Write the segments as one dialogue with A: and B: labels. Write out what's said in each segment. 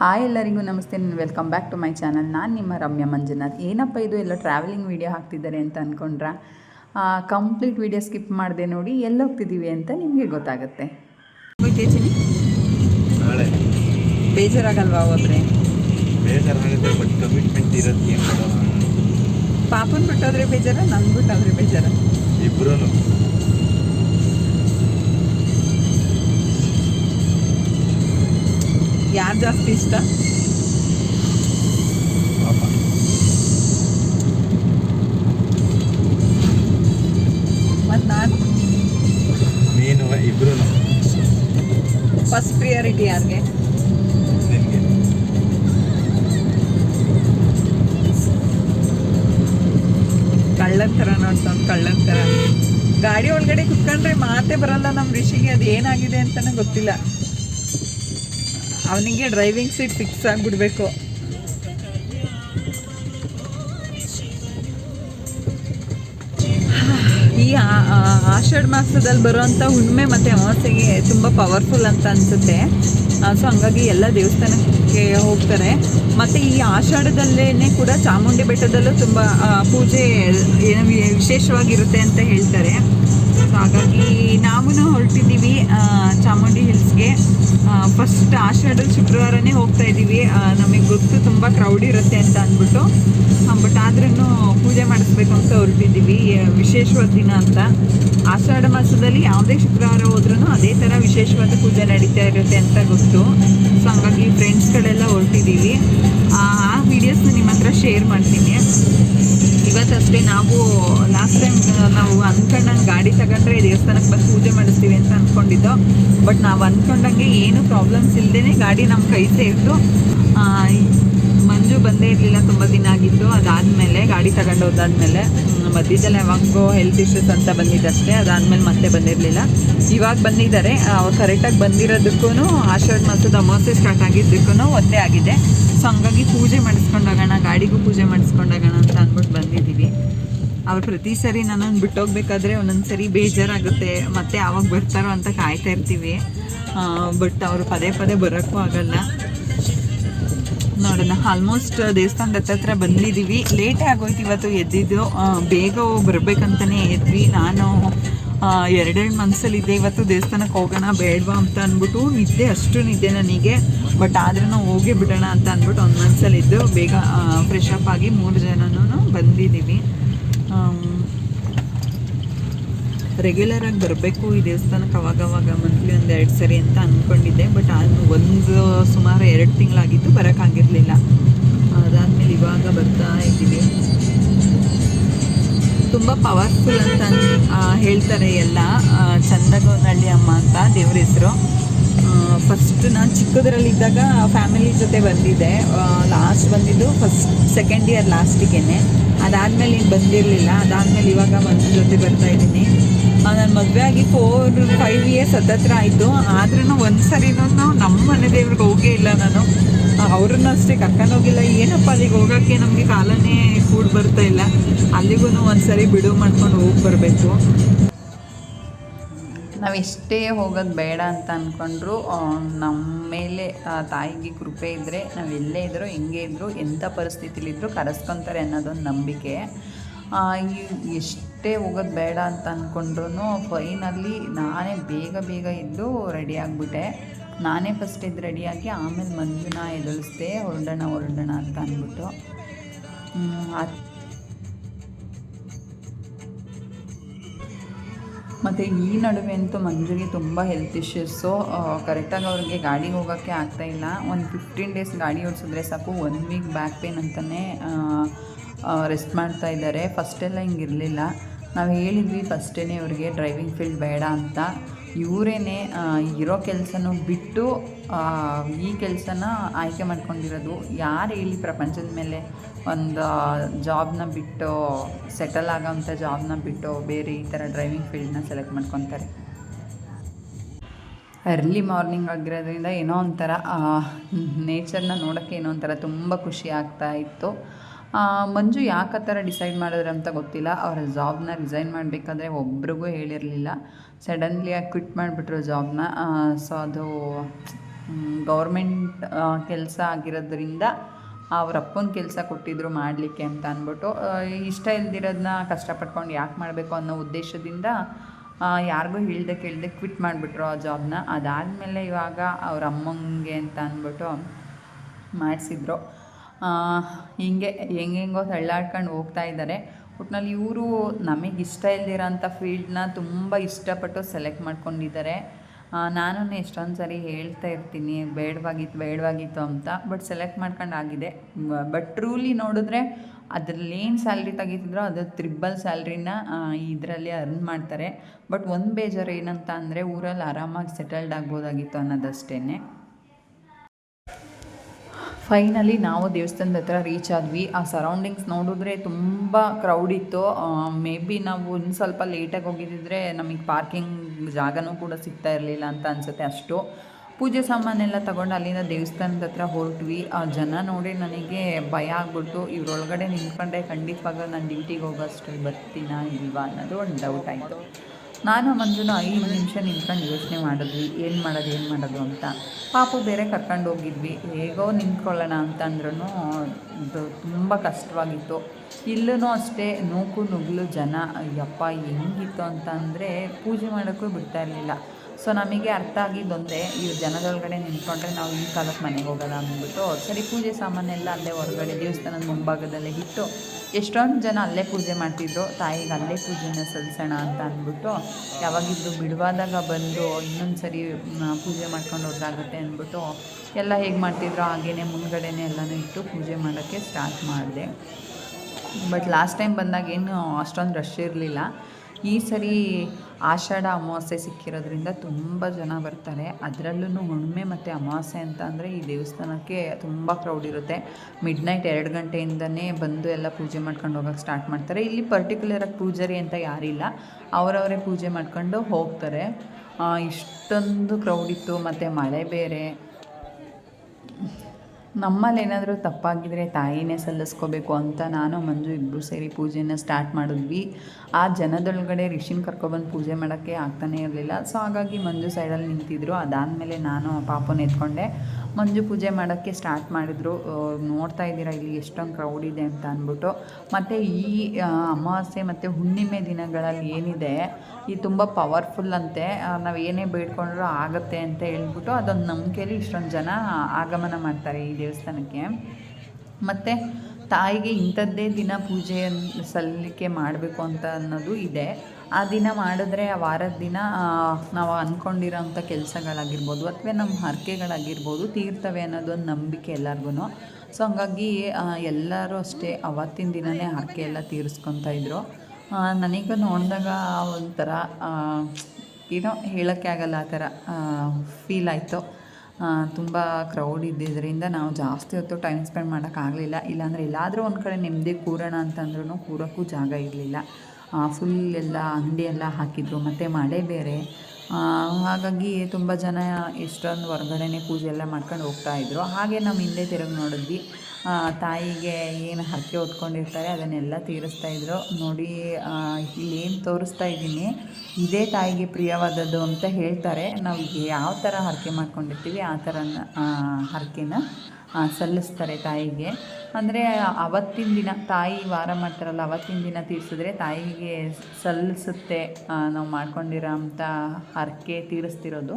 A: Hi ಎಲ್ಲರಿಗೂ ನಮಸ್ತೆ welcome back to my channel. ನಾನು ನಿಮ್ಮ ರಮ್ಯ ಮಂಜುನಾಥ್. ಏನಪ್ಪ ಇದು? ಎಲ್ಲ ಟ್ರಾವೆಲಿಂಗ್ ವೀಡಿಯೋ ಹಾಕ್ತಿದ್ದಾರೆ ಅಂತ ಅಂದ್ಕೊಂಡ್ರ ಕಂಪ್ಲೀಟ್ ವೀಡಿಯೋ ಸ್ಕಿಪ್ ಮಾಡಿದೆ ನೋಡಿ ಎಲ್ಲೋಗ್ತಿದ್ದೀವಿ ಅಂತ ನಿಮಗೆ ಗೊತ್ತಾಗುತ್ತೆ.
B: ಬೇಜಾರಾಗಲ್ವಾ ಹೋದ್ರೆ? ಪಾಪನ್ ಬಿಟ್ಟೋದ್ರೆ ಬೇಜಾರ? ನನ್ ಬಿಟ್ಟೋದ್ರೆ ಬೇಜಾರ?
C: ಇಬ್ರು
B: ಯಾರು ಜಾಸ್ತಿ ಇಷ್ಟ? ಮತ್ತು ನಾನು?
C: ನೀನು ಇಬ್ರು
B: ಫಸ್ಟ್ ಪ್ರಿಯಾರಿಟಿ ಯಾರಿಗೆ? ಕಳ್ಳನ್ ಥರ ನೋಡ್ತಾನೆ ಕಳ್ಳನ್ ಥರ ಗಾಡಿ ಒಳಗಡೆ ಕುತ್ಕೊಂಡ್ರೆ ಮಾತೇ ಬರಲ್ಲ ನಮ್ಮ ರಿಷಿಗೆ ಅದು ಏನಾಗಿದೆ ಅಂತಾನೆ ಗೊತ್ತಿಲ್ಲ. ಅವನಿಗೆ ಡ್ರೈವಿಂಗ್ ಸೀಟ್ ಫಿಕ್ಸ್ ಆಗಿಬಿಡ್ಬೇಕು. ಈ ಆಷಾಢ ಮಾಸದಲ್ಲಿ ಬರುವಂಥ ಹುಣ್ಣಿಮೆ ಮತ್ತು ಅಮಾವಾಸ್ಯೆಗೆ ತುಂಬ ಪವರ್ಫುಲ್ ಅಂತ ಅನಿಸುತ್ತೆ. ಸೊ ಹಂಗಾಗಿ ಎಲ್ಲ ದೇವಸ್ಥಾನಕ್ಕೆ ಹೋಗ್ತಾರೆ. ಮತ್ತು ಈ ಆಷಾಢದಲ್ಲೇ ಕೂಡ ಚಾಮುಂಡಿ ಬೆಟ್ಟದಲ್ಲೂ ತುಂಬ ಪೂಜೆ, ಏನೋ ವಿಶೇಷವಾಗಿರುತ್ತೆ ಅಂತ ಹೇಳ್ತಾರೆ. ಸೊ ಹಾಗಾಗಿ ನಾವೂ ಹೊರಟಿದ್ದೀವಿ ಚಾಮುಂಡಿ ಹಿಲ್ಸ್ಗೆ. ಫಸ್ಟ್ ಆಷಾಢ ಶುಕ್ರವಾರನೇ ಹೋಗ್ತಾ ಇದ್ದೀವಿ. ನಮಗೆ ಗೊತ್ತು ತುಂಬ ಕ್ರೌಡ್ ಇರುತ್ತೆ ಅಂತ ಅಂದ್ಬಿಟ್ಟು. ಬಟ್ ಆದ್ರೂ ಪೂಜೆ ಮಾಡಿಸ್ಬೇಕು ಅಂತ ಹೊರಟಿದ್ದೀವಿ. ವಿಶೇಷವಾದ ದಿನ ಅಂತ. ಆಷಾಢ ಮಾಸದಲ್ಲಿ ಯಾವುದೇ ಶುಕ್ರವಾರ ಹೋದ್ರೂ ಅದೇ ಥರ ವಿಶೇಷವಾದ ಪೂಜೆ ನಡೀತಾ ಇರುತ್ತೆ ಅಂತ ಗೊತ್ತು. ಸೊ ಹಾಗಾಗಿ ಫ್ರೆಂಡ್ಸ್ಗಳೆಲ್ಲ ಹೊರಟಿದ್ದೀವಿ. ಆ ವೀಡಿಯೋಸ್ನ ನಿಮ್ಮ ಹತ್ರ ಶೇರ್ ಮಾಡ್ತೀನಿ. ಇವತ್ತಷ್ಟೇ ನಾವು ಲಾಸ್ಟ್ ಟೈಮ್ ನಾವು ಅಂದ್ಕೊಂಡಂಗೆ ಗಾಡಿ ತಗೊಂಡ್ರೆ ದೇವಸ್ಥಾನಕ್ಕೆ ಬಂದು ಪೂಜೆ ಮಾಡಿಸ್ತೀವಿ ಅಂತ ಅಂದ್ಕೊಂಡಿದ್ದೋ ಬಟ್ ನಾವು ಅಂದ್ಕೊಂಡಂಗೆ ಏನು ಪ್ರಾಬ್ಲಮ್ಸ್ ಇಲ್ಲದೇ ಗಾಡಿ ನಮ್ಮ ಕೈ ಸೇರಿತು ಮಂಜು ಬಂದೇ ಇರಲಿಲ್ಲ, ತುಂಬ ದಿನ ಆಗಿತ್ತು ಅದಾದಮೇಲೆ ಗಾಡಿ ತಗೊಂಡು ಹೋದಾದ್ಮೇಲೆ ಮಧ್ಯದಲ್ಲಿ ಯಾವಾಗೋ ಹೆಲ್ತ್ ಇಶ್ಯೂಸ್ ಅಂತ ಬಂದಿದ್ದಷ್ಟೇ, ಅದಾದಮೇಲೆ ಮತ್ತೆ ಬಂದಿರಲಿಲ್ಲ. ಇವಾಗ ಬಂದಿದ್ದಾರೆ. ಅವ್ರು ಕರೆಕ್ಟಾಗಿ ಬಂದಿರೋದಕ್ಕೂ ಆಷಾಢ ಮಾಸದ ಅಮಾವಾಸ್ಯೆ ಸ್ಟಾರ್ಟ್ ಆಗಿದ್ದಕ್ಕೂ ಒಂದೇ ಆಗಿದೆ. ಸೊ ಹಂಗಾಗಿ ಪೂಜೆ ಮಾಡಿಸ್ಕೊಂಡೋಗೋಣ, ಗಾಡಿಗೂ ಪೂಜೆ ಮಾಡಿಸ್ಕೊಂಡೋಗೋಣ ಅಂತ ಅಂದ್ಬಿಟ್ಟು ಬಂದಿದ್ದೀವಿ. ಅವ್ರು ಪ್ರತಿ ಸರಿ ನನ್ನನ್ನು ಬಿಟ್ಟೋಗ್ಬೇಕಾದ್ರೆ ಒಂದೊಂದು ಸರಿ ಬೇಜಾರಾಗುತ್ತೆ. ಮತ್ತೆ ಯಾವಾಗ ಬರ್ತಾರೋ ಅಂತ ಕಾಯ್ತಾ ಇರ್ತೀವಿ. ಬಟ್ ಅವರು ಪದೇ ಪದೇ ಬರೋಕ್ಕೂ ಆಗಲ್ಲ. ನೋಡೋಣ. ಆಲ್ಮೋಸ್ಟ್ ದೇವಸ್ಥಾನದ ಹತ್ರ ಬಂದಿದ್ದೀವಿ. ಲೇಟೇ ಆಗೋಯ್ತು ಇವತ್ತು ಎದ್ದಿದ್ದು. ಬೇಗ ಬರಬೇಕಂತಲೇ ಎದ್ವಿ ನಾನು ಎರಡೆರಡು ಮನಸ್ಸಲ್ಲಿದ್ದೆ ಇವತ್ತು ದೇವಸ್ಥಾನಕ್ಕೆ ಹೋಗೋಣ ಬೇಡವಾ ಅಂತ ಅಂದ್ಬಿಟ್ಟು ನಿದ್ದೆ, ಅಷ್ಟು ನಿದ್ದೆ ನನಗೆ. ಬಟ್ ಆದ್ರೂ ಹೋಗಿ ಬಿಡೋಣ ಅಂತ ಅಂದ್ಬಿಟ್ಟು ಒಂದು ಮನಸ್ಸಲ್ಲಿದ್ದು ಬೇಗ ಫ್ರೆಶ್ ಅಪ್ ಆಗಿ ಮೂರು ಜನನೂ ಬಂದಿದ್ದೀವಿ. ರೆಗ್ಯುಲರ್ ಆಗಿ ಬರಬೇಕು ಈ ದೇವಸ್ಥಾನಕ್ಕೆ ಅವಾಗವಾಗ ಅವಾಗ ಮಂತ್ಲಿ ಒಂದು ಎರಡು ಸರಿ ಅಂತ ಅಂದ್ಕೊಂಡಿದ್ದೆ ಬಟ್ ಅದು ಸುಮಾರು ಎರಡು ತಿಂಗಳಾಗಿತ್ತು ಬರೋಕ್ಕಾಗಿರಲಿಲ್ಲ ಅದಾದಮೇಲೆ ಇವಾಗ ಬರ್ತಾ ಇದ್ದೀವಿ. ತುಂಬ ಪವರ್ಫುಲ್ ಅಂತ ಹೇಳ್ತಾರೆ ಎಲ್ಲ ಚಂದಗೋನಹಳ್ಳಿ ಅಮ್ಮ ಅಂತ ದೇವ್ರ ಹೆಸರು. ಫಸ್ಟ್ ನಾನು ಚಿಕ್ಕದ್ರಲ್ಲಿದ್ದಾಗ ಫ್ಯಾಮಿಲಿ ಜೊತೆ ಬಂದಿದ್ದೆ. ಲಾಸ್ಟ್ ಬಂದಿದ್ದು ಫಸ್ಟ್ ಸೆಕೆಂಡ್ ಇಯರ್ ಲಾಸ್ಟಿಗೆ ಅದಾದಮೇಲೆ ಇನ್ನು ಬಂದಿರಲಿಲ್ಲ. ಅದಾದಮೇಲೆ ಇವಾಗ ಮಂಜು ಜೊತೆ ಬರ್ತಾ ಇದ್ದೀನಿ. ನಾನು ಮದುವೆ ಆಗಿ ಫೋರ್ ಫೈವ್ ಇಯರ್ಸ್ ಹತ್ತತ್ರ ಆಯಿತು. ಆದ್ರೂ ಒಂದು ಸರಿನೂ ನಮ್ಮ ಮನೆ ದೇವ್ರಿಗೆ ಹೋಗೇ ಇಲ್ಲ ನಾನು. ಅವ್ರನ್ನ ಅಷ್ಟೇ ಕರ್ಕೊಂಡು ಹೋಗಿಲ್ಲ. ಏನಪ್ಪ ಅಲ್ಲಿಗೆ ಹೋಗೋಕ್ಕೆ ನಮಗೆ ಕಾಲನೇ ಕೂಡ್ ಬರ್ತಾ ಇಲ್ಲ. ಅಲ್ಲಿಗೂ ಒಂದ್ಸರಿ ಬಿಡು ಮಾಡ್ಕೊಂಡು ಹೋಗಿ ಬರಬೇಕು.
A: ನಾವು ಎಷ್ಟೇ ಹೋಗೋದು ಬೇಡ ಅಂತ ಅಂದ್ಕೊಂಡ್ರು ನಮ್ಮ ಮೇಲೆ ತಾಯಿಗೆ ಕೃಪೆ ಇದ್ದರೆ ನಾವು ಎಲ್ಲೇ ಇದ್ದರೂ ಹೆಂಗೆ ಇದ್ದರೂ ಎಂಥ ಪರಿಸ್ಥಿತಿಲಿದ್ದರೂ ಕರೆಸ್ಕೊತಾರೆ ಅನ್ನೋದೊಂದು ನಂಬಿಕೆ. ಎಷ್ಟೇ ಹೋಗೋದು ಬೇಡ ಅಂತ ಅಂದ್ಕೊಂಡ್ರು ಫೈನಲ್ಲಿ ನಾನೇ ಬೇಗ ಬೇಗ ಇದ್ದು ರೆಡಿ ಆಗಿಬಿಟ್ಟೆ. ನಾನೇ ಫಸ್ಟ್ ಇದ್ದು ರೆಡಿಯಾಗಿ ಆಮೇಲೆ ಮಂಜುನ ಎದುರಿಸ್ದೆ, ಹೊರಡೋಣ ಹೊರಡೋಣ ಅಂತ ಅಂದ್ಬಿಟ್ಟು ಅದ್ ಮತ್ತು ಈ ನಡುವೆ ಅಂತೂ ಮಂಜುಗೆ ತುಂಬ ಹೆಲ್ತ್ ಇಶ್ಯೂಸು ಕರೆಕ್ಟಾಗಿ ಅವ್ರಿಗೆ ಗಾಡಿ ಹೋಗೋಕ್ಕೆ ಆಗ್ತಾಯಿಲ್ಲ ಒಂದು ಫಿಫ್ಟೀನ್ ಡೇಸ್ ಗಾಡಿ ಓಡಿಸಿದ್ರೆ ಸಾಕು ಒನ್ ವೀಕ್ ಬ್ಯಾಕ್ ಪೇನ್ ಅಂತಲೇ ರೆಸ್ಟ್ ಮಾಡ್ತಾ ಇದ್ದಾರೆ. ಫಸ್ಟೆಲ್ಲ ಹಿಂಗಿರಲಿಲ್ಲ ನಾವು ಹೇಳಿದ್ವಿ ಫಸ್ಟೇ ಅವ್ರಿಗೆ ಡ್ರೈವಿಂಗ್ ಫೀಲ್ಡ್ ಬೇಡ ಅಂತ. ಇವರೇನೆ ಇರೋ ಕೆಲಸನೂ ಬಿಟ್ಟು ಈ ಕೆಲಸನ ಆಯ್ಕೆ ಮಾಡ್ಕೊಂಡಿರೋದು. ಯಾರು ಹೇಳಿ ಪ್ರಪಂಚದ ಮೇಲೆ ಒಂದು ಜಾಬ್ನ ಬಿಟ್ಟು, ಸೆಟಲ್ ಆಗೋವಂಥ ಜಾಬ್ನ ಬಿಟ್ಟು, ಬೇರೆ ಈ ಥರ ಡ್ರೈವಿಂಗ್ ಫೀಲ್ಡ್ನ ಸೆಲೆಕ್ಟ್ ಮಾಡ್ಕೊತಾರೆ. ಅರ್ಲಿ ಮಾರ್ನಿಂಗ್ ಆಗಿರೋದ್ರಿಂದ ಏನೋ ಒಂಥರ ನೇಚರ್ನ ನೋಡೋಕ್ಕೆ ಏನೋ ಒಂಥರ ತುಂಬ ಖುಷಿ ಆಗ್ತಾ ಇತ್ತು. ಮಂಜು ಯಾಕೆ ಆ ಥರ ಡಿಸೈಡ್ ಮಾಡಿದ್ರೆ ಅಂತ ಗೊತ್ತಿಲ್ಲ. ಅವರ ಜಾಬ್ನ ರಿಸೈನ್ ಮಾಡಬೇಕಾದ್ರೆ ಒಬ್ರಿಗೂ ಹೇಳಿರಲಿಲ್ಲ. ಸಡನ್ಲಿಯಾಗಿ ಕ್ವಿಟ್ ಮಾಡಿಬಿಟ್ರು ಜಾಬ್ನ ಸೊ ಅದು
B: ಗೌರ್ಮೆಂಟ್ ಕೆಲಸ ಆಗಿರೋದ್ರಿಂದ ಅವ್ರ ಅಪ್ಪನ ಕೆಲಸ ಕೊಟ್ಟಿದ್ರು ಮಾಡಲಿಕ್ಕೆ ಅಂತ ಅಂದ್ಬಿಟ್ಟು ಇಷ್ಟ ಇಲ್ದಿರೋದನ್ನ ಕಷ್ಟಪಟ್ಕೊಂಡು ಯಾಕೆ ಮಾಡಬೇಕು ಅನ್ನೋ ಉದ್ದೇಶದಿಂದ ಯಾರಿಗೂ ಹೇಳ್ದೆ ಕೇಳ್ದೆ ಕ್ವಿಟ್ ಮಾಡಿಬಿಟ್ರು ಆ ಜಾಬ್ನ ಅದಾದಮೇಲೆ ಇವಾಗ ಅವ್ರ ಅಮ್ಮಂಗೆ ಅಂತ ಅಂದ್ಬಿಟ್ಟು ಮಾಡಿಸಿದ್ರು. ಹಿಂಗೆ, ಹೆಂಗೆಂಗೋ ತಳ್ಳಾಡ್ಕೊಂಡು ಹೋಗ್ತಾ ಇದ್ದಾರೆ. ಒಟ್ನಲ್ಲಿ ಇವರು ನಮಗೆ ಇಷ್ಟ ಇಲ್ದಿರೋಂಥ ಫೀಲ್ಡ್ನ ತುಂಬ ಇಷ್ಟಪಟ್ಟು ಸೆಲೆಕ್ಟ್ ಮಾಡ್ಕೊಂಡಿದ್ದಾರೆ. ನಾನು ಎಷ್ಟೊಂದು ಸರಿ ಹೇಳ್ತಾ ಇರ್ತೀನಿ ಬೇಡವಾಗಿತ್ತು ಬೇಡವಾಗಿತ್ತು ಅಂತ. ಬಟ್ ಸೆಲೆಕ್ಟ್ ಮಾಡ್ಕೊಂಡು ಆಗಿದೆ. ಬಟ್ ಟ್ರೂಲಿ ನೋಡಿದ್ರೆ ಅದರಲ್ಲಿ ಏನು ಸ್ಯಾಲ್ರಿ ತೆಗಿತಿದ್ರೋ ಅದು ತ್ರಿಬಲ್ ಸ್ಯಾಲ್ರಿನ ಇದರಲ್ಲಿ ಅರ್ನ್ ಮಾಡ್ತಾರೆ. ಬಟ್ ಒಂದು ಬೇಜಾರು ಏನಂತ ಅಂದರೆ ಊರಲ್ಲಿ ಆರಾಮಾಗಿ ಸೆಟಲ್ಡ್ ಆಗ್ಬೋದಾಗಿತ್ತು ಅನ್ನೋದಷ್ಟೇ ಫೈನಲಿ ನಾವು ದೇವಸ್ಥಾನದ ಹತ್ರ ರೀಚ್ ಆದ್ವಿ. ಆ ಸರೌಂಡಿಂಗ್ಸ್ ನೋಡಿದ್ರೆ ತುಂಬ ಕ್ರೌಡ್ ಇತ್ತು. ಮೇ ಬಿ ನಾವು ಒಂದು ಸ್ವಲ್ಪ ಲೇಟಾಗಿ ಹೋಗಿದ್ದಿದ್ರೆ ನಮಗೆ ಪಾರ್ಕಿಂಗ್ ಜಾಗನೂ ಕೂಡ ಸಿಗ್ತಾ ಇರಲಿಲ್ಲ ಅಂತ ಅನಿಸುತ್ತೆ ಅಷ್ಟು. ಪೂಜೆ ಸಾಮಾನೆಲ್ಲ ತಗೊಂಡು ಅಲ್ಲಿಂದ ದೇವಸ್ಥಾನದ ಹತ್ರ ಹೊರಟ್ವಿ. ಆ ಜನ ನೋಡಿ ನನಗೆ ಭಯ ಆಗ್ಬಿಡ್ತು. ಇವ್ರೊಳಗಡೆ ನಿಂತ್ಕೊಂಡೆ ಖಂಡಿತವಾಗ ನಾನು ಡ್ಯೂಟಿಗೆ ಹೋಗೋಷ್ಟು ಬರ್ತೀನಾ ಇಲ್ವಾ ಅನ್ನೋದು ಒಂದು ಡೌಟ್ ಆಯಿತು. ನಾನು ಮಂಜುನ ಐದು ನಿಮಿಷ ನಿಂತ್ಕೊಂಡು ಯೋಚನೆ ಮಾಡಿದ್ವಿ. ಏನು ಮಾಡೋದು ಏನು ಮಾಡೋದು ಅಂತ. ಪಾಪು ಬೇರೆ ಕರ್ಕೊಂಡು ಹೋಗಿದ್ವಿ. ಹೇಗೋ ನಿಂತ್ಕೊಳ್ಳೋಣ ಅಂತಂದ್ರೂ ಇದು ತುಂಬ ಕಷ್ಟವಾಗಿತ್ತು. ಇಲ್ಲೂ ಅಷ್ಟೇ ನೂಕು ನುಗ್ಲು ಜನ. ಅಯ್ಯಪ್ಪ, ಹೆಂಗಿತ್ತು ಅಂತಂದರೆ ಪೂಜೆ ಮಾಡೋಕ್ಕೂ ಬಿಡ್ತಾ ಇರಲಿಲ್ಲ. ಸೊ ನಮಗೆ ಅರ್ಥ ಆಗಿದ್ದೊಂದೇ ಈ ಜನದೊಳಗಡೆ ನಿಂತ್ಕೊಂಡ್ರೆ ನಾವು ಈ ಕಾಲಕ್ಕೆ ಮನೆಗೆ ಹೋಗೋಲ್ಲ ಅಂದ್ಬಿಟ್ಟು, ಸರಿ ಪೂಜೆ ಸಾಮಾನೆಲ್ಲ ಅಲ್ಲೇ ಹೊರಗಡೆ ದೇವಸ್ಥಾನದ ಮುಂಭಾಗದಲ್ಲೇ ಇಟ್ಟು, ಎಷ್ಟೊಂದು ಜನ ಅಲ್ಲೇ ಪೂಜೆ ಮಾಡ್ತಿದ್ರು, ತಾಯಿಗೆ ಅಲ್ಲೇ ಪೂಜೆನ ಸಲ್ಲಿಸೋಣ ಅಂತ ಅಂದ್ಬಿಟ್ಟು ಯಾವಾಗಿದ್ದು ಬಿಡುವಾದಾಗ ಬಂದು ಇನ್ನೊಂದು ಸರಿ ಪೂಜೆ ಮಾಡ್ಕೊಂಡು ಹೋದ್ರಾಗುತ್ತೆ ಅಂದ್ಬಿಟ್ಟು, ಎಲ್ಲ ಹೇಗೆ ಮಾಡ್ತಿದ್ರು ಹಾಗೇ ಮುಂದ್ಗಡೆನೇ ಎಲ್ಲನೂ ಇಟ್ಟು ಪೂಜೆ ಮಾಡೋಕ್ಕೆ ಸ್ಟಾರ್ಟ್ ಮಾಡಿದೆ. ಬಟ್ ಲಾಸ್ಟ್ ಟೈಮ್ ಬಂದಾಗ ಏನು ಅಷ್ಟೊಂದು ರಶ್ ಇರಲಿಲ್ಲ. ಈ ಸರಿ ಆಷಾಢ ಅಮಾವಾಸ್ಯೆ ಸಿಕ್ಕಿರೋದ್ರಿಂದ ತುಂಬ ಜನ ಬರ್ತಾರೆ. ಅದರಲ್ಲೂ ಹುಣ್ಣಿಮೆ ಮತ್ತು ಅಮಾವಾಸ್ಯೆ ಅಂತ ಅಂದರೆ ಈ ದೇವಸ್ಥಾನಕ್ಕೆ ತುಂಬ ಕ್ರೌಡ್ ಇರುತ್ತೆ. ಮಿಡ್ ನೈಟ್ ಎರಡು ಗಂಟೆಯಿಂದನೇ ಬಂದು ಎಲ್ಲ ಪೂಜೆ ಮಾಡ್ಕೊಂಡು ಹೋಗೋಕ್ಕೆ ಸ್ಟಾರ್ಟ್ ಮಾಡ್ತಾರೆ. ಇಲ್ಲಿ ಪರ್ಟಿಕ್ಯುಲರಾಗಿ ಪೂಜಾರಿ ಅಂತ ಯಾರಿಲ್ಲ ಅವರವರೇ ಪೂಜೆ ಮಾಡ್ಕೊಂಡು ಹೋಗ್ತಾರೆ. ಇಷ್ಟೊಂದು ಕ್ರೌಡ್ ಇತ್ತು. ಮತ್ತು ಮಳೆ ಬೇರೆ. ನಮ್ಮಲ್ಲಿ ಏನಾದರೂ ತಪ್ಪಾಗಿದ್ರೆ ತಾಯಿನೇ ಸಲ್ಲಿಸ್ಕೋಬೇಕು ಅಂತ ನಾನು, ಮಂಜು ಇಬ್ಬರು ಸೇರಿ ಪೂಜೆನ ಸ್ಟಾರ್ಟ್ ಮಾಡಿದ್ವಿ. ಆ ಜನದೊಳಗಡೆ ರಿಷಿನ್ ಕರ್ಕೊಬಂದು ಪೂಜೆ ಮಾಡೋಕ್ಕೆ ಆಗ್ತಾನೇ ಇರಲಿಲ್ಲ. ಸೊ ಹಾಗಾಗಿ ಮಂಜು ಸೈಡಲ್ಲಿ ನಿಂತಿದ್ರು. ಅದಾದಮೇಲೆ ನಾನು ಪಾಪನ ಎತ್ಕೊಂಡೆ. ಮಂಜು ಪೂಜೆ ಮಾಡೋಕ್ಕೆ ಸ್ಟಾರ್ಟ್ ಮಾಡಿದರು. ನೋಡ್ತಾ ಇದ್ದೀರಾ, ಇಲ್ಲಿ ಎಷ್ಟೊಂದು ಕ್ರೌಡ್ ಇದೆ ಅಂತ ಅಂದ್ಬಿಟ್ಟು. ಮತ್ತು ಈ ಅಮಾವಾಸ್ಯೆ ಮತ್ತು ಹುಣ್ಣಿಮೆ ದಿನಗಳಲ್ಲಿ ಏನಿದೆ, ಈ ತುಂಬ ಪವರ್ಫುಲ್ ಅಂತೆ. ನಾವು ಏನೇ ಬೇಡ್ಕೊಂಡ್ರು ಆಗುತ್ತೆ ಅಂತ ಹೇಳ್ಬಿಟ್ಟು ಅದೊಂದು ನಂಬಿಕೆಯಲ್ಲಿ ಇಷ್ಟೊಂದು ಜನ ಆಗಮನ ಮಾಡ್ತಾರೆ ಈ ದೇವಸ್ಥಾನಕ್ಕೆ. ಮತ್ತು ತಾಯಿಗೆ ಇಂಥದ್ದೇ ದಿನ ಪೂಜೆ ಸಲ್ಲಿಕೆ ಮಾಡಬೇಕು ಅಂತ ಅನ್ನೋದು ಇದೆ. ಆ ದಿನ ಮಾಡಿದ್ರೆ ಆ ವಾರದ ದಿನ ನಾವು ಅಂದ್ಕೊಂಡಿರೋಂಥ ಕೆಲಸಗಳಾಗಿರ್ಬೋದು ಅಥವಾ ನಮ್ಮ ಹರಕೆಗಳಾಗಿರ್ಬೋದು ತೀರ್ತವೆ ಅನ್ನೋದೊಂದು ನಂಬಿಕೆ ಎಲ್ಲರಿಗೂ ಸೊ ಹಂಗಾಗಿ ಎಲ್ಲರೂ ಅಷ್ಟೇ ಅವತ್ತಿನ ದಿನವೇ ಹರಕೆ ಎಲ್ಲ ತೀರಿಸ್ಕೊತಾ ಇದ್ರು. ನನಗೂ ನೋಡಿದಾಗ ಒಂಥರ ಏನೋ ಹೇಳೋಕ್ಕೆ ಆಗಲ್ಲ ಆ ಥರ ಫೀಲ್ ಆಯಿತು. ತುಂಬ ಕ್ರೌಡ್ ಇದ್ದಿದ್ದರಿಂದ ನಾವು ಜಾಸ್ತಿ ಹೊತ್ತು ಟೈಮ್ ಸ್ಪೆಂಡ್ ಮಾಡೋಕ್ಕಾಗಲಿಲ್ಲ. ಇಲ್ಲಾಂದರೆ ಎಲ್ಲಾದರೂ ಒಂದು ಕಡೆ ನೆಮ್ಮದಿ ಕೂರೋಣ ಅಂತಂದ್ರೂ ಕೂರೋಕ್ಕೂ ಜಾಗ ಇರಲಿಲ್ಲ. ಫುಲ್ ಎಲ್ಲ ಅಂಗಡಿ ಎಲ್ಲ ಹಾಕಿದ್ರು, ಮತ್ತು ಮಳೆ ಬೇರೆ. ಹಾಗಾಗಿ ತುಂಬ ಜನ ಎಷ್ಟೊಂದು ಹೊರಗಡೆನೇ ಪೂಜೆ ಎಲ್ಲ ಮಾಡ್ಕೊಂಡು ಹೋಗ್ತಾಯಿದ್ರು ಹಾಗೆ ನಾವು ಹಿಂದೆ ತಿರುಗಿ ನೋಡಿದ್ವಿ. ತಾಯಿಗೆ ಏನು ಹರಕೆ ಹೊತ್ಕೊಂಡಿರ್ತಾರೆ ಅದನ್ನೆಲ್ಲ ತೀರಿಸ್ತಾ ಇದ್ರು. ನೋಡಿ ಇಲ್ಲಿ ಏನು ತೋರಿಸ್ತಾ ಇದ್ದೀನಿ. ಇದೇ ತಾಯಿಗೆ ಪ್ರಿಯವಾದದ್ದು ಅಂತ ಹೇಳ್ತಾರೆ. ನಾವು ಯಾವ ಥರ ಹರಕೆ ಮಾಡ್ಕೊಂಡಿರ್ತೀವಿ, ಆ ಥರ ಹರಕೆನ ಸಲ್ಲಿಸ್ತಾರೆ ತಾಯಿಗೆ. ಅಂದರೆ ಅವತ್ತಿನ ದಿನ, ತಾಯಿ ವಾರ ಮಾಡ್ತಾರಲ್ಲ, ಅವತ್ತಿನ ದಿನ ತೀರಿಸಿದ್ರೆ ತಾಯಿಗೆ ಸಲ್ಲಿಸುತ್ತೆ ನಾವು ಮಾಡ್ಕೊಂಡಿರೋ ಅಂಥ ಹರಕೆ ತೀರಿಸ್ತಿರೋದು,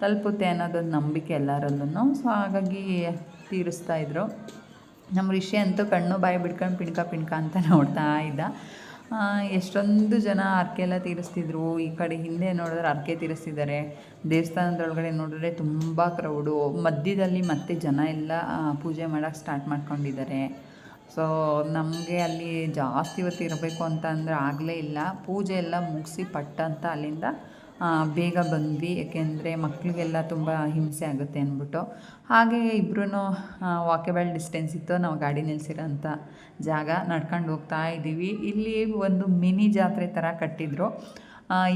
B: ತಲುಪುತ್ತೆ ಅನ್ನೋದೊಂದು ನಂಬಿಕೆ ಎಲ್ಲರಲ್ಲೂ ಸೊ ಹಾಗಾಗಿ ತೀರಿಸ್ತಾ ಇದ್ರು. ನಮ್ಮ ಋಷಿ ಅಂತೂ ಕಣ್ಣು ಬಾಯಿ ಬಿಡ್ಕೊಂಡು ಪಿಣ್ಕ ಪಿಣ್ಕ ಅಂತ ನೋಡ್ತಾ ಇದ್ದ. ಎಷ್ಟೊಂದು ಜನ ಹರಕೆ ಎಲ್ಲ ತೀರಿಸ್ತಿದ್ರು. ಈ ಕಡೆ ಹಿಂದೆ ನೋಡಿದ್ರೆ ಹರಕೆ ತೀರಿಸ್ತಿದ್ದಾರೆ. ದೇವಸ್ಥಾನದೊಳಗಡೆ ನೋಡಿದ್ರೆ ತುಂಬ ಕ್ರೌಡು ಮಧ್ಯದಲ್ಲಿ ಮತ್ತೆ ಜನ ಎಲ್ಲ ಪೂಜೆ ಮಾಡೋಕ್ಕೆ ಸ್ಟಾರ್ಟ್ ಮಾಡ್ಕೊಂಡಿದ್ದಾರೆ. ಸೊ ನಮಗೆ ಅಲ್ಲಿ ಜಾಸ್ತಿ ಹೊತ್ತು ಇರಬೇಕು ಅಂತ ಅಂದರೆ ಆಗಲೇ ಇಲ್ಲ. ಪೂಜೆ ಎಲ್ಲ ಮುಗಿಸಿ ಪಟ್ಟಂತ ಅಲ್ಲಿಂದ ಬೇಗ ಬಂದ್ವಿ, ಏಕೆಂದರೆ ಮಕ್ಕಳಿಗೆಲ್ಲ ತುಂಬ ಹಿಂಸೆ ಆಗುತ್ತೆ ಅಂದ್ಬಿಟ್ಟು. ಹಾಗೆ ಇಬ್ಬರೂ ವಾಕೆಬಲ್ ಡಿಸ್ಟೆನ್ಸ್ ಇತ್ತು, ನಾವು ಗಾಡಿ ನಿಲ್ಸಿರೋಂಥ ಜಾಗ. ನಡ್ಕೊಂಡು ಹೋಗ್ತಾ ಇದ್ದೀವಿ. ಇಲ್ಲಿ ಒಂದು ಮಿನಿ ಜಾತ್ರೆ ಥರ ಕಟ್ಟಿದ್ರು.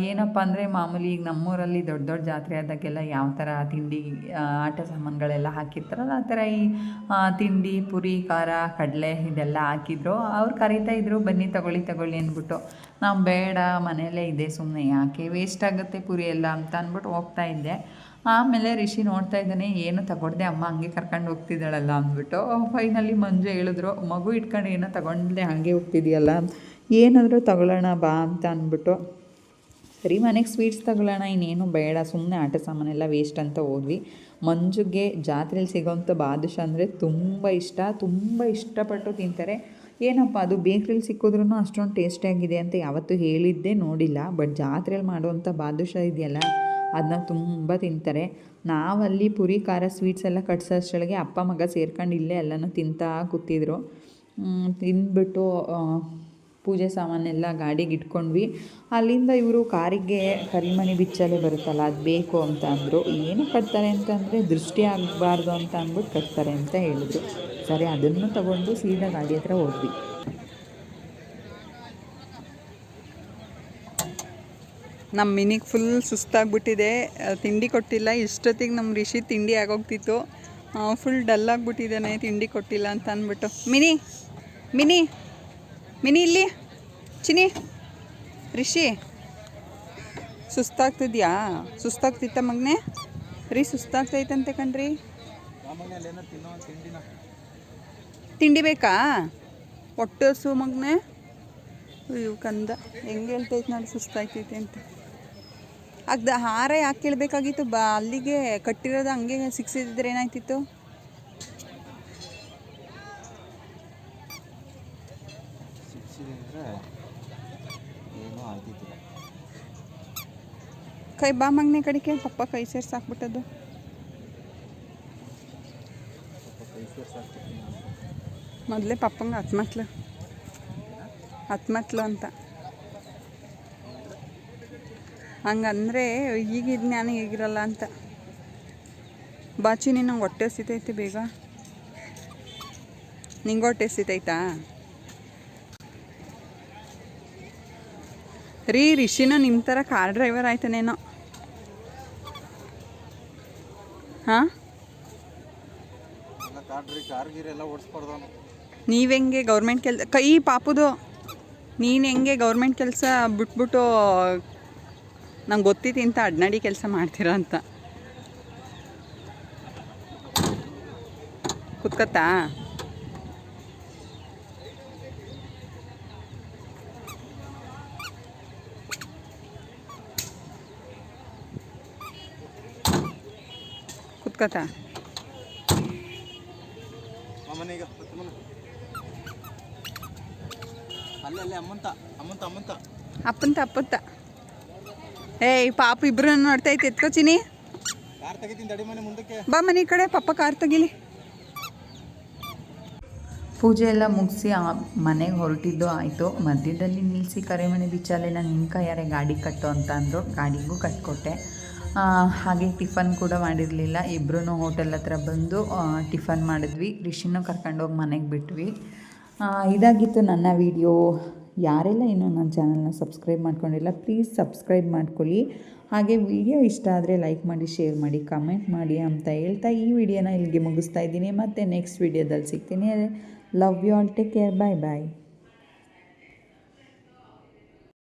B: ಏನಪ್ಪ ಅಂದರೆ ಮಾಮೂಲಿ ಈಗ ನಮ್ಮೂರಲ್ಲಿ ದೊಡ್ಡ ದೊಡ್ಡ ಜಾತ್ರೆ ಆದಾಗೆಲ್ಲ ಯಾವ ಥರ ತಿಂಡಿ ಆಟ ಸಾಮಾನುಗಳೆಲ್ಲ ಹಾಕಿರ್ತಾರಲ್ಲ ಆ ಥರ ಈ ತಿಂಡಿ, ಪುರಿ, ಖಾರ, ಕಡಲೆ ಇದೆಲ್ಲ ಹಾಕಿದ್ರು. ಅವ್ರು ಕರೀತಾ ಇದ್ರು, ಬನ್ನಿ ತಗೊಳ್ಳಿ ತಗೊಳ್ಳಿ ಅಂದ್ಬಿಟ್ಟು. ನಾವು ಬೇಡ, ಮನೆಯಲ್ಲೇ ಇದೆ ಸುಮ್ಮನೆ ಯಾಕೆ ವೇಸ್ಟ್ ಆಗುತ್ತೆ ಪುರಿ ಎಲ್ಲ ಅಂತ ಅಂದ್ಬಿಟ್ಟು ಹೋಗ್ತಾ ಇದ್ದೆ. ಆಮೇಲೆ ರಿಷಿ ನೋಡ್ತಾ ಇದ್ದಾನೆ, ಏನು ತಗೊಳ್ದೆ, ಅಮ್ಮ ಹಂಗೆ ಕರ್ಕೊಂಡು ಹೋಗ್ತಿದ್ದಾಳಲ್ಲ ಅಂದ್ಬಿಟ್ಟು. ಫೈನಲಿ ಮಂಜು ಹೇಳಿದ್ರು, ಮಗು ಇಟ್ಕೊಂಡು ಏನೋ ತಗೊಂಡೆ ಹಾಗೆ ಹೋಗ್ತಿದ್ಯಲ್ಲ, ಏನಾದರೂ ತಗೊಳ್ಳೋಣ ಬಾ ಅಂತ ಅಂದ್ಬಿಟ್ಟು. ಸರಿ, ಮನೆಗೆ ಸ್ವೀಟ್ಸ್ ತಗೊಳ್ಳೋಣ, ಇನ್ನೇನು ಬೇಡ ಸುಮ್ಮನೆ ಆಟ ಸಾಮಾನೆಲ್ಲ ವೇಸ್ಟ್ ಅಂತ ಹೋದ್ವಿ. ಮಂಜುಗೆ ಜಾತ್ರೆಯಲ್ಲಿ ಸಿಗೋವಂಥ ಬಾದುಷ ಅಂದರೆ ತುಂಬ ಇಷ್ಟ, ತುಂಬ ಇಷ್ಟಪಟ್ಟು ತಿಂತಾರೆ. ಏನಪ್ಪ, ಅದು ಬೇಕ್ರಿಲಿ ಸಿಕ್ಕಿದ್ರೂ ಅಷ್ಟೊಂದು ಟೇಸ್ಟಿಯಾಗಿದೆ ಅಂತ ಯಾವತ್ತೂ ಹೇಳಿದ್ದೇ ನೋಡಿಲ್ಲ ಬಟ್ ಜಾತ್ರೆಯಲ್ಲಿ ಮಾಡುವಂಥ ಬಾದುಷ ಇದೆಯಲ್ಲ ಅದನ್ನ ತುಂಬ ತಿಂತಾರೆ. ನಾವಲ್ಲಿ ಪುರಿ, ಖಾರ ಸ್ವೀಟ್ಸ್ ಎಲ್ಲ ಕಟ್ಸೋಷ್ಟೊಳಗೆ ಅಪ್ಪ, ಮಗ ಸೇರ್ಕೊಂಡು ಇಲ್ಲೇ ಎಲ್ಲನೂ ತಿಂತಾ ಕೂತಿದ್ರು. ತಿಂದ್ಬಿಟ್ಟು ಪೂಜೆ ಸಾಮಾನೆಲ್ಲ ಗಾಡಿಗೆ ಇಟ್ಕೊಂಡ್ವಿ. ಅಲ್ಲಿಂದ ಇವರು ಕಾರಿಗೆ ಕರಿಮಣಿ ಬಿಚ್ಚಲೇ ಬರುತ್ತಲ್ಲ, ಅದು ಬೇಕು ಅಂತ ಅಂದರು. ಏನು ಕಟ್ತಾರೆ ಅಂತಂದರೆ, ದೃಷ್ಟಿ ಆಗಬಾರ್ದು ಅಂತ ಅಂದ್ಬಿಟ್ಟು ಕಟ್ತಾರೆ ಅಂತ ಹೇಳಿದರು. ಸರಿ, ಅದನ್ನು ತಗೊಂಡು ಸೀದಾ ಗಾಡಿ ಹತ್ರ ಹೋದ್ವಿ.
D: ನಮ್ಮ ಮಿನಿಗೆ ಫುಲ್ ಸುಸ್ತಾಗ್ಬಿಟ್ಟಿದೆ. ತಿಂಡಿ ಕೊಟ್ಟಿಲ್ಲ. ಇಷ್ಟೊತ್ತಿಗೆ ನಮ್ಮ ರಿಷಿ ತಿಂಡಿ ಆಗೋಗ್ತಿತ್ತು. ಫುಲ್ ಡಲ್ ಆಗಿಬಿಟ್ಟಿದ್ದಾನೆ ತಿಂಡಿ ಕೊಟ್ಟಿಲ್ಲ ಅಂತ ಅಂದ್ಬಿಟ್ಟು. ಮಿನಿ ಮಿನಿ ಮಿನಿ ಇಲ್ಲಿ? ಚಿನಿ ರಿಷಿ? ಸುಸ್ತಾಗ್ತಿದ್ಯಾ? ಸುಸ್ತಾಗ್ತಿತ್ತ ಮಗನೆ? ರೀ, ಸುಸ್ತಾಗ್ತೈತಂತೆ ಕಣ್ರಿ. ತಿಂಡಿ ಬೇಕಾ? ಹೊಟ್ಟೆ ಹಸು ಮಗನೆ? ಅಯ್ಯೋ ಕಂದ, ಹೆಂಗೆ ಹೇಳ್ತೈತೆ ನೋಡಿ ಸುಸ್ತಾಗ್ತೈತೆ ಅಂತ. ಅಗ್ದ ಹಾರ ಯಾಕೆ ಕೇಳಬೇಕಾಗಿತ್ತು? ಬಾ, ಅಲ್ಲಿಗೆ ಕಟ್ಟಿರೋದು ಹಂಗೆ ಸಿಕ್ಸಿದ್ರೆ ಏನಾಯ್ತಿತ್ತು?
C: ಏನೂ ಆಗ್ತಿದ್ದಿಲ್ಲ
D: ಕೈ ಬಾ ಮಗನೆ ಕಡಿಕೆ ಪಪ್ಪ ಕೈ ಸೇರ್ಸಿ ಹಾಕ್ಬಿಟ್ಟದ್ದು. ಮೊದಲೇ ಪಪ್ಪಂಗೆ ಹತ್ಮತ್ಲು. ಹತ್ಮತ್ಲು ಅಂತ. ಹಂಗಂದ್ರೆ ಈಗಿದ ಜ್ಞಾನ ಈಗಿರಲ್ಲ ಅಂತ. ಬಾಚಿ ನಿನ್ನ ಹೊಟ್ಟೆ ಹಸಿತೈತಿ ಬೇಗ. ನಿಂಗೆ ಹೊಟ್ಟೆ ಹಸಿತೈತಾ? ರೀ ರಿಷಿನ ನಿಮ್ಮ ಥರ ಕಾರ್ ಡ್ರೈವರ್ ಆಯ್ತಾನೇನೋ. ಹಾಂ? ನೀವು ಹೆಂಗೆ ಗೌರ್ಮೆಂಟ್ ಕೆಲಸ ಕೈ ಪಾಪುದು ನೀನು ಹೆಂಗೆ ಗೌರ್ಮೆಂಟ್ ಕೆಲಸ ಬಿಟ್ಬಿಟ್ಟು ನಂಗೆ ಗೊತ್ತಿತ್ತು ಇಂಥ ಅಡ್ನಾಡಿ ಕೆಲಸ ಮಾಡ್ತೀರಾ ಅಂತ. ಕುತ್ಕತ್ತಾ?
C: ಅಮ್ಮಂತ
D: ಅಪ್ಪಂತ ಅಪ್ಪಂತ. ಏಯ್ ಪಾಪ ಇಬ್ರು ಎತ್ಕೋಚಿನಿ
C: ತಡಿ ಮನೆ ಮುಂದಕ್ಕೆ.
D: ಬಾ ಮನೆ ಕಡೆ ಪಪ್ಪ ಕಾರ್ ತೆಗಿಲಿ.
B: ಪೂಜೆ ಎಲ್ಲ ಮುಗಿಸಿ ಮನೆಗೆ ಹೊರಟಿದ್ದು ಆಯಿತು. ಮಧ್ಯದಲ್ಲಿ ನಿಲ್ಲಿಸಿ ಕರೆಮಣಿ ನಾನು ನಿಮ್ಮ ಕೈಯಾರೆ ಗಾಡಿ ಕಟ್ಟು ಅಂತ ಅಂದರು. ಗಾಡಿಗೂ ಕಟ್ಕೊಟ್ಟೆ. ಆ, ಹಾಗೆ ಟಿಫನ್ ಕೂಡ ಮಾಡಿರಲಿಲ್ಲ. ಇಬ್ಬರೂ ಹೋಟೆಲ್ ಹತ್ರ ಬಂದು ಟಿಫನ್ ಮಾಡಿದ್ವಿ. ರಿಷಿನೂ ಕರ್ಕೊಂಡೋಗಿ ಮನೆಗೆ ಬಿಟ್ವಿ. ಇದಾಗಿತ್ತು ನನ್ನ ವಿಡಿಯೋ. ಯಾರೆಲ್ಲ ಇನ್ನೂ ನನ್ನ ಚಾನಲ್ನ ಸಬ್ಸ್ಕ್ರೈಬ್ ಮಾಡ್ಕೊಂಡಿಲ್ಲ, ಪ್ಲೀಸ್ ಸಬ್ಸ್ಕ್ರೈಬ್ ಮಾಡ್ಕೊಳ್ಳಿ. ಹಾಗೆ ವಿಡಿಯೋ ಇಷ್ಟ ಆದರೆ ಲೈಕ್ ಮಾಡಿ, ಶೇರ್ ಮಾಡಿ, ಕಮೆಂಟ್ ಮಾಡಿ ಅಂತ ಹೇಳ್ತಾ ಈ ವಿಡಿಯೋನ ಇಲ್ಲಿಗೆ ಮುಗಿಸ್ತಾ ಇದ್ದೀನಿ. ಮತ್ತು ನೆಕ್ಸ್ಟ್ ವಿಡಿಯೋದಲ್ಲಿ ಸಿಗ್ತೀನಿ. Love you all. Take care. Bye bye.